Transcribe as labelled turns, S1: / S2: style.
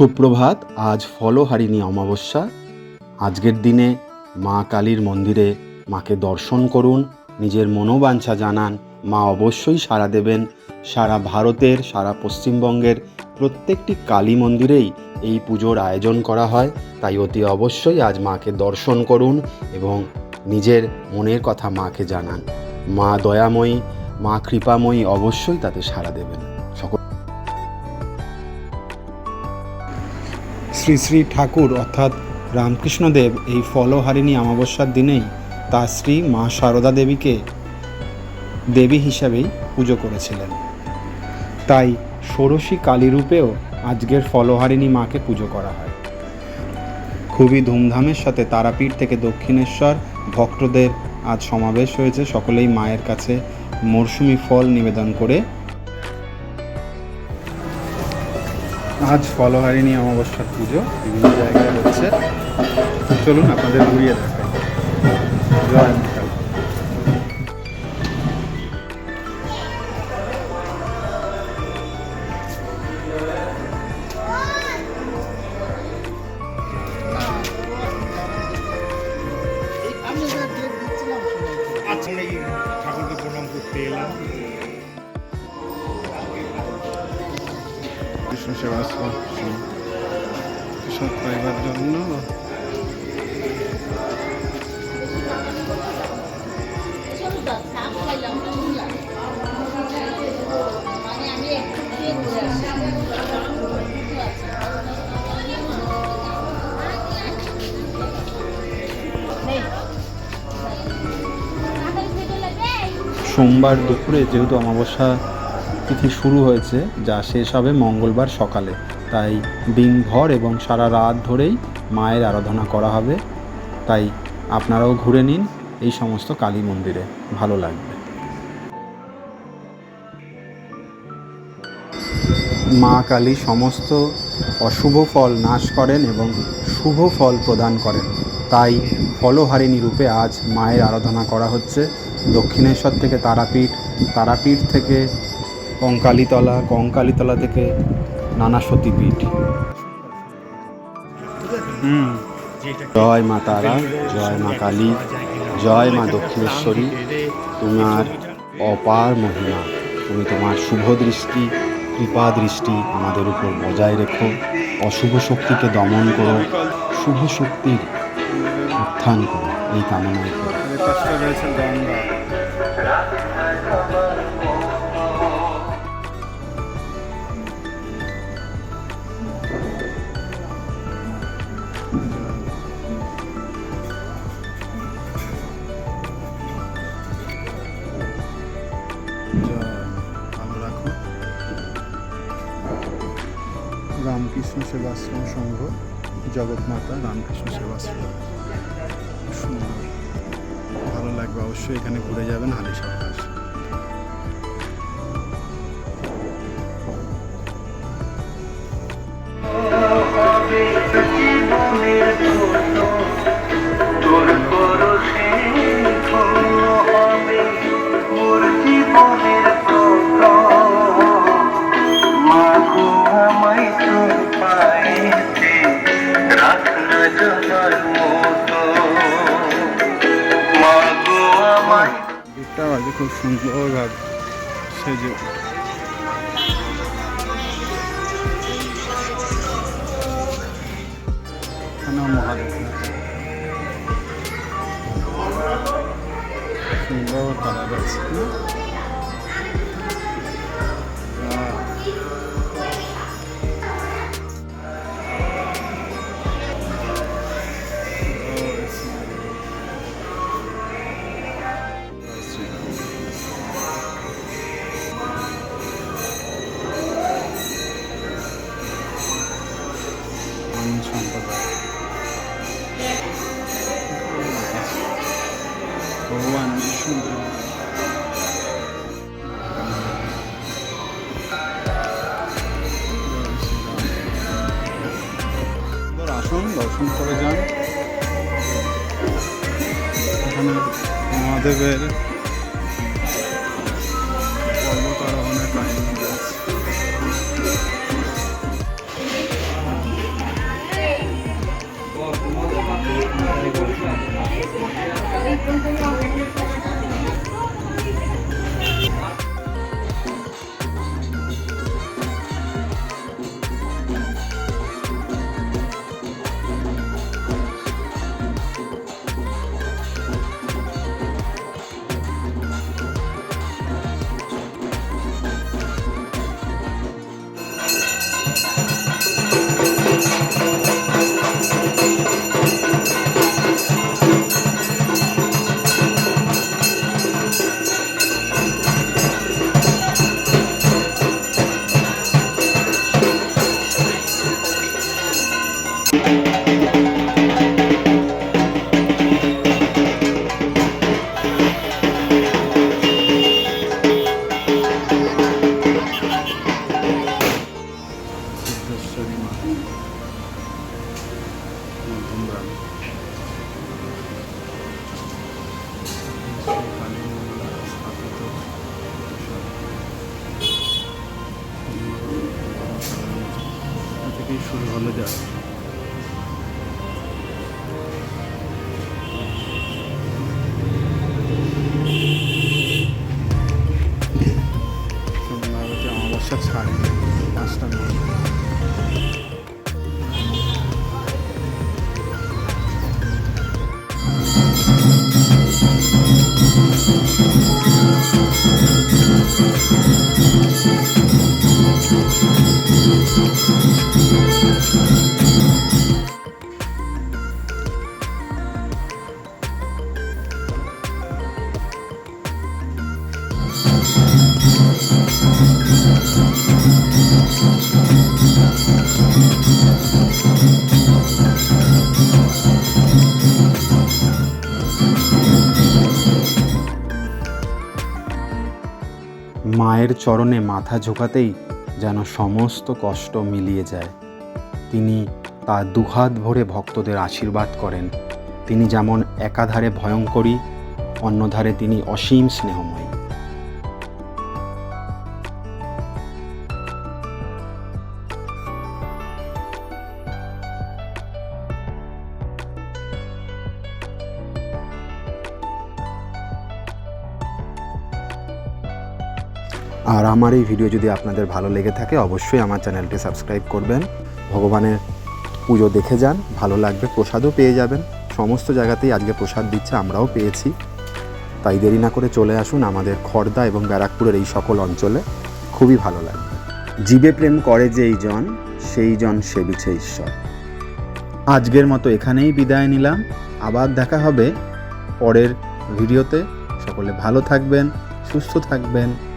S1: সুপ্রভাত, আজ ফলহারিণী অমাবস্যা। আজকের দিনে মা কালীর মন্দিরে মাকে দর্শন করুন, নিজের মনোবাঞ্ছা জানান, মা অবশ্যই সাড়া দেবেন। সারা ভারতের, সারা পশ্চিমবঙ্গের প্রত্যেকটি কালী মন্দিরেই এই পুজোর আয়োজন করা হয়। তাই অতি অবশ্যই আজ মাকে দর্শন করুন এবং নিজের মনের কথা মাকে জানান। মা দয়াময়ী, মা কৃপাময়ী অবশ্যই তাতে সাড়া দেবেন। শ্রী শ্রী ঠাকুর অর্থাৎ রামকৃষ্ণদেব এই ফলহারিণী অমাবস্যার দিনেই তার স্ত্রী মা সারদা দেবীকে দেবী হিসাবেই পুজো করেছিলেন। তাই ষোড়শী কালী রূপেও আজকের ফলহারিণী মাকে পুজো করা হয়। খুবই ধুমধামের সাথে তারাপীঠ থেকে দক্ষিণেশ্বর ভক্তদের আজ সমাবেশ হয়েছে। সকলেই মায়ের কাছে মরশুমি ফল নিবেদন করে আজ ফলহারিণী অমাবস্যার পুজো বিভিন্ন জায়গায় হচ্ছে। চলুন আপনাদের ঘুরিয়ে দেখাই। জয় কৃষ্ণ সেবাশ্রম সব পাইবার জন্য। সোমবার দুপুরে যেহেতু অমাবস্যা তিথি শুরু হয়েছে, যা শেষ হবে মঙ্গলবার সকালে। তাই দিনভর এবং সারা রাত ধরেই মায়ের আরাধনা করা হবে। তাই আপনারাও ঘুরে নিন এই সমস্ত কালী মন্দিরে, ভালো লাগবে। মা কালী সমস্ত অশুভ ফল নাশ করেন এবং শুভ ফল প্রদান করেন। তাই ফলহারিণী রূপে আজ মায়ের আরাধনা করা হচ্ছে। দক্ষিণেশ্বর থেকে তারাপীঠ তারাপীঠ থেকে কঙ্কালীতলা কঙ্কালীতলা থেকে নানা সতীপীঠ। হুম। জয় মা তারা জয় মা কালী জয় মা দক্ষিণেশ্বরী। তোমার অপার মহিমা তুমি তোমার শুভ দৃষ্টি কৃপা দৃষ্টি আমাদের উপর বজায় রেখো। অশুভ শক্তিকে দমন করো শুভ শক্তির উত্থান করো এই কামনায় করো। রামকৃষ্ণ সেবাশ্রম সংঘ জগৎমাতা রামকৃষ্ণ সেবাশ্রম। সুন্দর ভালো লাগবে, অবশ্যই এখানে ঘুরে যাবেন হালি সরকার गिट्टा वाली कोई सुन और सजे खाना महादेव सुंदर कलर দর্শন করে যান। এখানে মহাদেবের
S2: শুরু হলো যা সোমবারতে অমাবস্যা ছাড়ে পাঁচটা নয়
S1: মায়ের চরণে মাথা ঝোঁকাতেই যেন সমস্ত কষ্ট মিলিয়ে যায়। তিনি তার দুহাত ভরে ভক্তদের আশীর্বাদ করেন। তিনি যেমন একাধারে ভয়ঙ্করী, অন্যধারে তিনি অসীম স্নেহময়ী। আর আমার এই ভিডিও যদি আপনাদের ভালো লেগে থাকে, অবশ্যই আমার চ্যানেলটি সাবস্ক্রাইব করবেন। ভগবানের পুজো দেখে যান, ভালো লাগবে, প্রসাদও পেয়ে যাবেন। সমস্ত জায়গাতেই আজকে প্রসাদ দিচ্ছে, আমরাও পেয়েছি। তাই দেরি না করে চলে আসুন আমাদের খর্দা এবং ব্যারাকপুরের এই সকল অঞ্চলে। খুবই ভালো লাগবে। জীবে প্রেম করে যেই জন, সেই জন সেবিছে ঈশ্বর। আজকের মতো এখানেই বিদায় নিলাম। আবার দেখা হবে পরের ভিডিওতে। সকলে ভালো থাকবেন, সুস্থ থাকবেন।